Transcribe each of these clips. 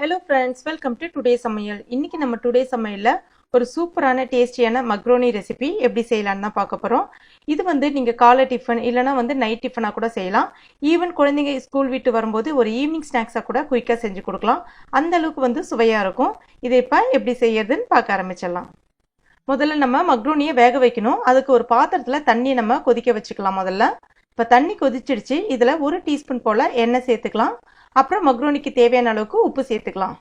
Hello friends welcome to today சமையல். இன்னைக்கு நம்ம டுடே சமையலில் ஒரு சூப்பரான டேஸ்டியான மக்ரோனி ரெசிபி எப்படி செய்யலான்னு தான் பார்க்க போகிறோம் இது வந்து நீங்கள் காலை டிஃபன் இல்லைனா வந்து நைட் டிஃபனாக கூட செய்யலாம். ஈவன் குழந்தைங்க ஸ்கூல் விட்டு வரும்போது ஒரு ஈவினிங் ஸ்நாக்ஸாக கூட குயிக்காக செஞ்சு கொடுக்கலாம். அந்த அளவுக்கு வந்து சுவையாக இருக்கும். இதை இப்போ எப்படி செய்யறதுன்னு பார்க்க ஆரம்பிச்சிடலாம். முதல்ல நம்ம மக்ரோனியை வேக வைக்கணும். அதுக்கு ஒரு பாத்திரத்தில் தண்ணியை நம்ம கொதிக்க வச்சுக்கலாம் முதல்ல. இப்போ தண்ணி கொதிச்சிடுச்சு. இதில் ஒரு டீஸ்பூன் போல் எண்ணெய் சேர்த்துக்கலாம். அப்புறம் மக்ரோனிக்கு தேவையான அளவுக்கு உப்பு சேர்த்துக்கலாம்.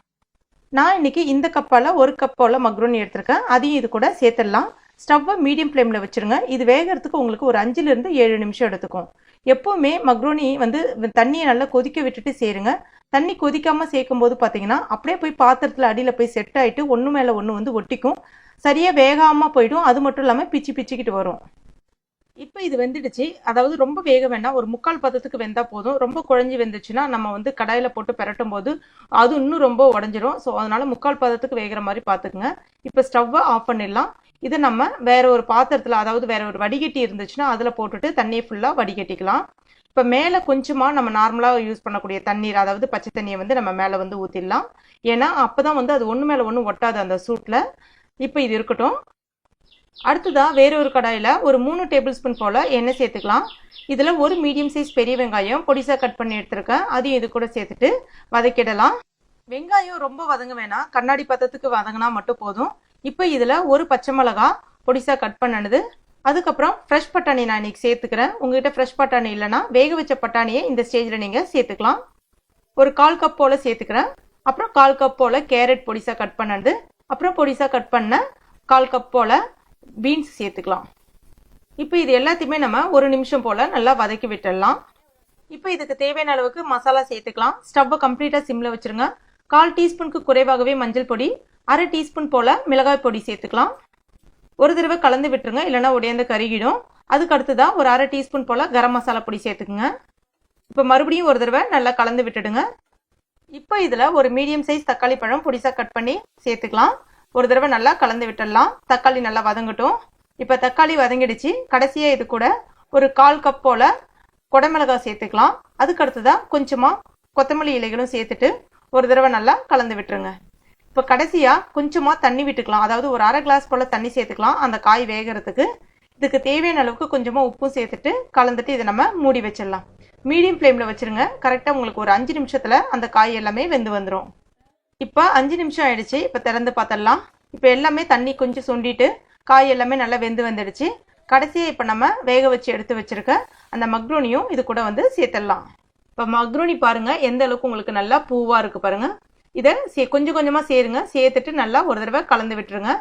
நான் இன்னைக்கு இந்த கப்பால் ஒரு கப் போல் மக்ரோனி எடுத்திருக்கேன். அதையும் இது கூட சேர்த்துடலாம். ஸ்டவ்வை மீடியம் ஃப்ளேமில் வச்சுருங்க. இது வேகிறதுக்கு உங்களுக்கு ஒரு அஞ்சுலேருந்து ஏழு நிமிஷம் எடுத்துக்கும். எப்போவுமே மக்ரோனி வந்து தண்ணியை நல்லா கொதிக்க விட்டுட்டு சேருங்க. தண்ணி கொதிக்காமல் சேர்க்கும் போது பார்த்தீங்கன்னா அப்படியே போய் பாத்திரத்தில் அடியில் போய் செட் ஆகிட்டு ஒன்று மேலே ஒன்று வந்து ஒட்டிக்கும். சரியாக வேகாமல் போயிடும். அது மட்டும் இல்லாமல் பிச்சு பிச்சுக்கிட்டு வரும். இப்போ இது வெந்துடுச்சு. அதாவது ரொம்ப வேக வேண்டாம். ஒரு முக்கால் பதத்துக்கு வெந்தால் போதும். ரொம்ப குழஞ்சி வெந்துச்சுன்னா நம்ம வந்து கடாயில் போட்டு பெரட்டும் போது அது இன்னும் ரொம்ப உடஞ்சிரும். ஸோ அதனால முக்கால் பதத்துக்கு வேகிற மாதிரி பார்த்துக்குங்க இப்போ ஸ்டவ்வை ஆஃப் பண்ணிடலாம். இதை நம்ம வேற ஒரு பாத்திரத்தில் அதாவது வேற ஒரு வடிகட்டி இருந்துச்சுன்னா அதில் போட்டுட்டு தண்ணியை ஃபுல்லாக வடிகட்டிக்கலாம். இப்போ மேலே கொஞ்சமாக நம்ம நார்மலாக யூஸ் பண்ணக்கூடிய தண்ணீர் அதாவது பச்சை தண்ணியை வந்து நம்ம மேலே வந்து ஊற்றிடலாம் ஏன்னா அப்போ தான் வந்து அது ஒன்று மேலே ஒன்று ஒட்டாது அந்த சூட்டில் இப்போ இது இருக்கட்டும். அடுத்ததாக வேற ஒரு கடாயில் ஒரு மூணு டேபிள் ஸ்பூன் போல் எண்ணெய் சேர்த்துக்கலாம். இதில் ஒரு மீடியம் சைஸ் பெரிய வெங்காயம் பொடிசாக கட் பண்ணி எடுத்துருக்கேன். அதையும் இது கூட சேர்த்துட்டு வதக்கிடலாம். வெங்காயம் ரொம்ப வதங்க வேணாம். கண்ணாடி பத்தத்துக்கு வதங்கினா மட்டும் போதும். இப்போ இதில் ஒரு பச்சை மிளகா பொடிசாக கட் பண்ணினது. அதுக்கப்புறம் ஃப்ரெஷ் பட்டாணி நான் இன்னைக்கு சேர்த்துக்கிறேன். உங்ககிட்ட ஃப்ரெஷ் பட்டாணி இல்லைன்னா வேக வச்ச பட்டாணியை இந்த ஸ்டேஜில் நீங்கள் சேர்த்துக்கலாம். ஒரு கால் கப் போல் சேர்த்துக்கிறேன். அப்புறம் கால் கப் போல் கேரட் பொடிசாக கட் பண்ணது அப்புறம் பொடிசாக கட் பண்ண கால் கப் போல் பீன்ஸ் சேர்த்துக்கலாம். இப்போ இது எல்லாத்தையுமே நம்ம ஒரு நிமிஷம் போல் நல்லா வதக்கி விட்டுடலாம். இப்போ இதுக்கு தேவையான அளவுக்கு மசாலா சேர்த்துக்கலாம். ஸ்டவ்வை கம்ப்ளீட்டாக சிம்மில் வச்சுருங்க. கால் டீஸ்பூனுக்கு குறைவாகவே மஞ்சள் பொடி அரை டீஸ்பூன் போல் மிளகாய் பொடி சேர்த்துக்கலாம். ஒரு தடவை கலந்து விட்டுருங்க இல்லைன்னா உடையந்து கருகிடும். அதுக்கு அடுத்ததாக ஒரு அரை டீஸ்பூன் போல் கரம் மசாலா பொடி சேர்த்துக்குங்க. இப்போ மறுபடியும் ஒரு தடவை நல்லா கலந்து விட்டுடுங்க. இப்போ இதில் ஒரு மீடியம் சைஸ் தக்காளி பழம் பொடிசாக கட் பண்ணி சேர்த்துக்கலாம். ஒரு தடவை நல்லா கலந்து விட்டுடலாம். தக்காளி நல்லா வதங்கட்டும். இப்போ தக்காளி வதங்கிடுச்சு. கடைசியாக இது கூட ஒரு கால் கப் போல் குடமிளகாய் சேர்த்துக்கலாம். அதுக்கு அடுத்ததாக கொஞ்சமாக கொத்தமல்லி இலைகளும் சேர்த்துட்டு ஒரு தடவை நல்லா கலந்து விட்டுருங்க. இப்போ கடைசியாக கொஞ்சமாக தண்ணி விட்டுக்கலாம். அதாவது ஒரு அரை கிளாஸ் போல் தண்ணி சேர்த்துக்கலாம். அந்த காய் வேகிறதுக்கு. இதுக்கு தேவையான அளவுக்கு கொஞ்சமாக உப்பும் சேர்த்துட்டு கலந்துட்டு இதை நம்ம மூடி வச்சிடலாம். மீடியம் ஃப்ளேமில் வச்சுருங்க. கரெக்டாக உங்களுக்கு ஒரு அஞ்சு நிமிஷத்தில் அந்த காய் எல்லாமே வெந்து வந்துடும் இப்போ அஞ்சு நிமிஷம் ஆயிடுச்சு. இப்போ திறந்து பார்த்துடலாம் இப்போ எல்லாமே தண்ணி கொஞ்சம் சுண்டிட்டு காய் எல்லாமே நல்லா வெந்து வந்துடுச்சு. கடைசியாக இப்போ நம்ம வேக வச்சு எடுத்து வச்சிருக்க அந்த மக்ரோனியும் இது கூட வந்து சேர்த்துடலாம். இப்போ மக்ரோனி பாருங்கள் எந்த அளவுக்கு உங்களுக்கு நல்லா பூவாக இருக்குது பாருங்கள் இதை சே கொஞ்சம் கொஞ்சமாக சேருங்க. சேர்த்துட்டு நல்லா ஒரு தடவை கலந்து விட்டுருங்க.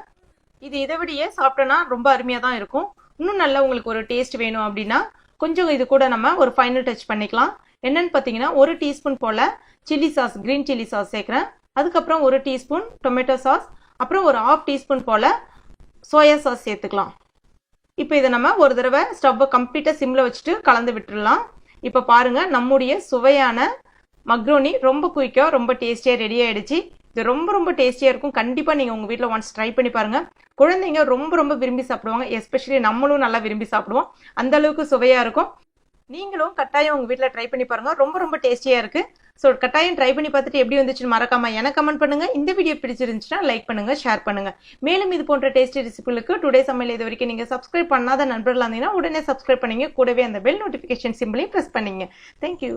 இது இதை விடையே சாப்பிட்டோன்னா ரொம்ப அருமையாக தான் இருக்கும். இன்னும் நல்லா உங்களுக்கு ஒரு டேஸ்ட் வேணும் அப்படின்னா கொஞ்சம் இது கூட நம்ம ஒரு ஃபைனல் டச் பண்ணிக்கலாம். என்னன்னு பார்த்தீங்கன்னா ஒரு டீஸ்பூன் போல் chilli sauce green chilli sauce சேர்க்குறேன். அதுக்கப்புறம் ஒரு டீஸ்பூன் டொமேட்டோ சாஸ் அப்புறம் ஒரு ஆஃப் டீஸ்பூன் போல் சோயா சாஸ் சேர்த்துக்கலாம். இப்போ இதை நம்ம ஒரு தடவை ஸ்டவ்வை கம்ப்ளீட்டாக சிம்மில் வச்சுட்டு கலந்து விட்டுடலாம் இப்போ பாருங்கள் நம்முடைய சுவையான மக்ரோனி ரொம்ப குயிக்காக ரொம்ப டேஸ்டியாக ரெடி ஆகிடுச்சு இது ரொம்ப ரொம்ப டேஸ்டியாக இருக்கும். கண்டிப்பாக நீங்கள் உங்கள் வீட்டில் ஒன்ஸ் ட்ரை பண்ணி பாருங்கள் குழந்தைங்க ரொம்ப ரொம்ப விரும்பி சாப்பிடுவாங்க. எஸ்பெஷலி நம்மளும் நல்லா விரும்பி சாப்பிடுவோம். அந்த அளவுக்கு சுவையாக இருக்கும். நீங்களும் கட்டாயம் உங்கள் வீட்டில் ட்ரை பண்ணி பாருங்கள் ரொம்ப ரொம்ப டேஸ்டியாக இருக்குது ஸோ கட்டாயம் ட்ரை பண்ணி பார்த்துட்டு எப்படி வந்துச்சுன்னு மறக்காம எனக்கு கமெண்ட் பண்ணுங்க. இந்த வீடியோ பிடிச்சிருந்துச்சுன்னா லைக் பண்ணுங்க ஷேர் பண்ணுங்க. மேலும் இது போன்ற டேஸ்டி ரெசிபிகளுக்கு டுடே சமையல் இது வரைக்கும் நீங்க சப்ஸ்கிரைப் பண்ணாத நண்பர்களாக இருந்தீங்கன்னா உடனே சப்ஸ்கிரைப் பண்ணீங்க. கூடவே அந்த பெல் நோட்டிஃபிகேஷன் சிம்பிளையும் ப்ரெஸ் பண்ணீங்க. Thank you